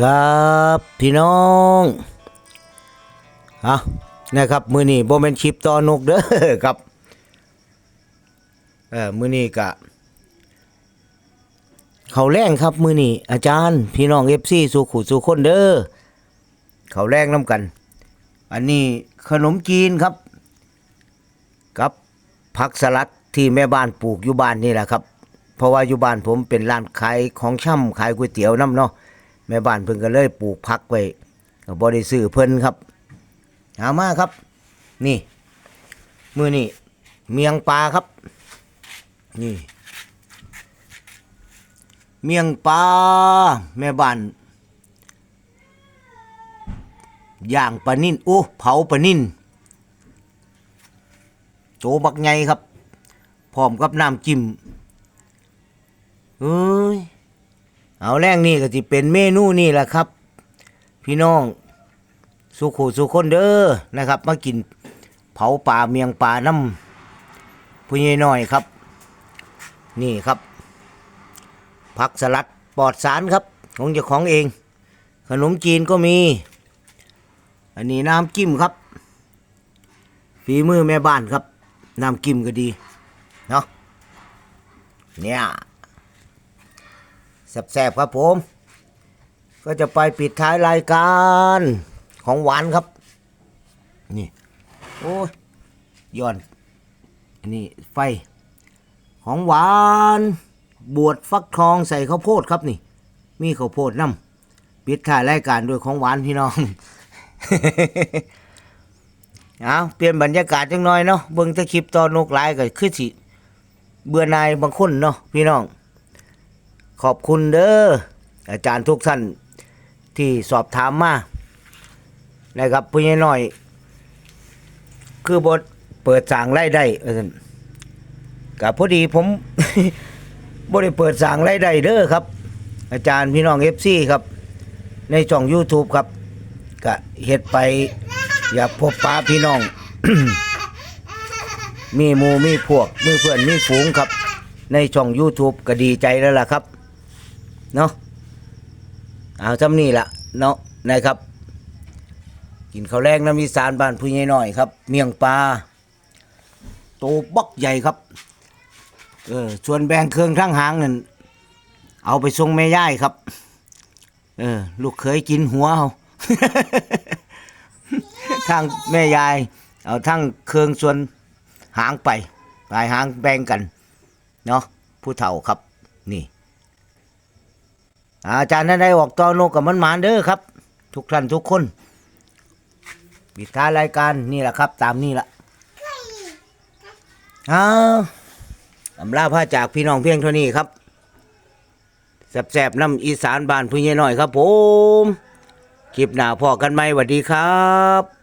ครับพี่น้องอะนะครับ มือนี้โบแมนคลิปต่อนกเด้อครับเออมือนี้กะเขาแรงครับมือนี้อาจารย์ พี่น้องเอฟซีสุขุสุคนเด้อเขาแรงน้ำกัน อันนี้ขนมจีนครับ กับผักสลัดที่แม่บ้านปลูกอยู่บ้านนี่แหละครับ เพราะว่าอยู่บ้านผมเป็นร้านขายของช่ำขายก๋วยเตี๋ยวน้ำเนาะ แม่บ้านเพิ่นก็เลยปลูกผักไว้ก็บ่ได้ซื้อเพิ่นครับหามาครับ นี่มือนี่เมียงปลาครับ นี่ เมียงปลาแม่บ้านย่างปลานิ่นโอ้เผาปลานิ่นโจบักไงครับ พร้อมกับน้ำจิ้มเอ้ย เอาแรงนี่ก็จะเป็นเมนูนี่แหละครับ พี่น้องสุขูสุคนเด้อนะครับ มากินเผาป่าเมียงป่าน้ำผู้ใหญ่น้อยครับ นี่ครับผักสลัดปลอดสารครับของเจ้าของเอง ขนมจีนก็มี อันนี้น้ำจิ้มครับฝีมือแม่บ้านครับ น้ำกิ้มก็ดีเนาะเนี่ย แซ่บๆครับผม ก็จะไปปิดท้ายรายการของหวานครับ นี่ โอ้ยย้อน อันนี้ไฟ ของหวาน บวชฟักทองใส่ข้าวโพดครับนี่ มีข้าวโพดน้ำปิดท้ายรายการด้วยของหวานพี่น้องเอาเปลี่ยนบรรยากาศจังหน่อยเนาะเบิ่งตะคลิปตอนนกหลายก็คือสิ เบื่อนายบางคนเนาะพี่น้อง ขอบคุณเด้ออาจารย์ทุกท่านที่สอบถามมานะครับผู้ใหญ่น้อย คือบทเปิดสางรายได้กับพอดีผมบ่ได้เปิดสางรายได้เด้อครับ อาจารย์พี่น้อง FC ครับ ในช่อง YouTube ครับก็เฮ็ดไป อยากพบปะพี่น้อง มีหมูมีพวกมีเพื่อนมีฝูงครับ ในช่อง YouTube ก็ดีใจแล้วล่ะครับ เนาะเอาจำนี่ละเนาะนะครับ กินข้าวแรงน้ำอีสานบ้านผู้ใหญ่น้อยครับ เมียงปลาโตบักใหญ่ครับเออส่วนแบ่งเครื่องทั้งหางนั่นเอาไปส่งแม่ย่ายครับ เออ ลูกเคยกินหัวเอาทั้งแม่ยาย เอาทั้งเครื่องส่วนหางไปปลายหางแบ่งกัน เนาะผู้เฒ่าครับนี่ อาจารย์ท่นได้ออกตอนกกับมันหมานเด้อครับ ทุกท่านทุกคนปิดท้ายรายการนี่แหละครับ ตามนี่ละอ้าวอำลาพระจากพี่น้องเพียงเท่านี้ครับแสบๆน้ำอีสานบานผู้ใหญ่น้อยครับผม คลิปหน้าพอกันไหมสวัสดีครับ